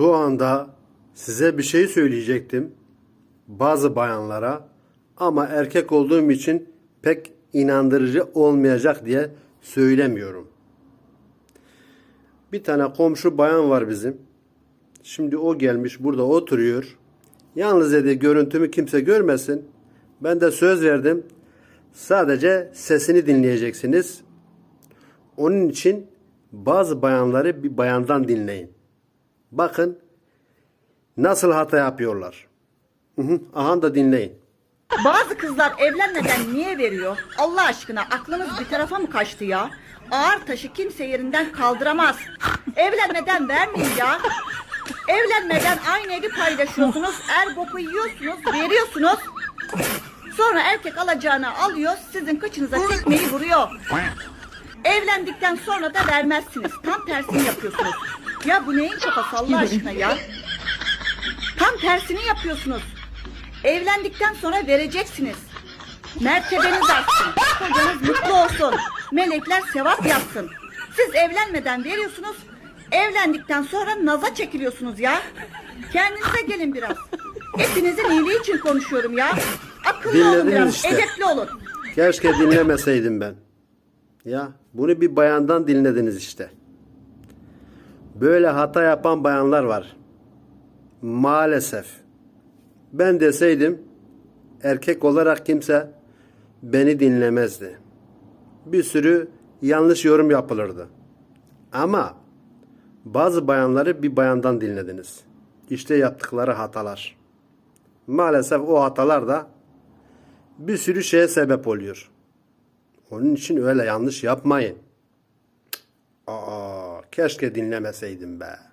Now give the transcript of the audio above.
Şu anda size bir şey söyleyecektim. Bazı bayanlara ama erkek olduğum için pek inandırıcı olmayacak diye söylemiyorum. Bir tane komşu bayan var bizim. Şimdi o gelmiş burada oturuyor. Yalnız dedi görüntümü kimse görmesin. Ben de söz verdim. Sadece sesini dinleyeceksiniz. Onun için bazı bayanları bir bayandan dinleyin. Bakın nasıl hata yapıyorlar. Aha da dinleyin. Bazı kızlar evlenmeden niye veriyor? Allah aşkına aklınız bir tarafa mı kaçtı ya? Ağır taşı kimse yerinden kaldıramaz. Evlenmeden vermeyin ya. Evlenmeden aynı evi paylaşıyorsunuz. Er boku yiyorsunuz, veriyorsunuz. Sonra erkek alacağını alıyor, sizin kıçınıza tekmeyi vuruyor. Evlendikten sonra da vermezsiniz. Tam tersini yapıyorsunuz. Ya bu neyin kafası Allah aşkına ya? Tam tersini yapıyorsunuz. Evlendikten sonra vereceksiniz. Mertebeniz artsın. Kocanız mutlu olsun. Melekler sevap yapsın. Siz evlenmeden veriyorsunuz. Evlendikten sonra naza çekiliyorsunuz ya. Kendinize gelin biraz. Hepinizin iyiliği için konuşuyorum ya. Akıllı olun Dinlediniz biraz. işte. Edepli olun. Keşke dinlemeseydim ben. Ya bunu bir bayandan dinlediniz işte. Böyle hata yapan bayanlar var. Maalesef. Ben deseydim erkek olarak kimse beni dinlemezdi. Bir sürü yanlış yorum yapılırdı. Ama bazı bayanları bir bayandan dinlediniz. İşte yaptıkları hatalar. Maalesef o hatalar da bir sürü şeye sebep oluyor. Onun için öyle yanlış yapmayın. Keşke dinlemeseydim be.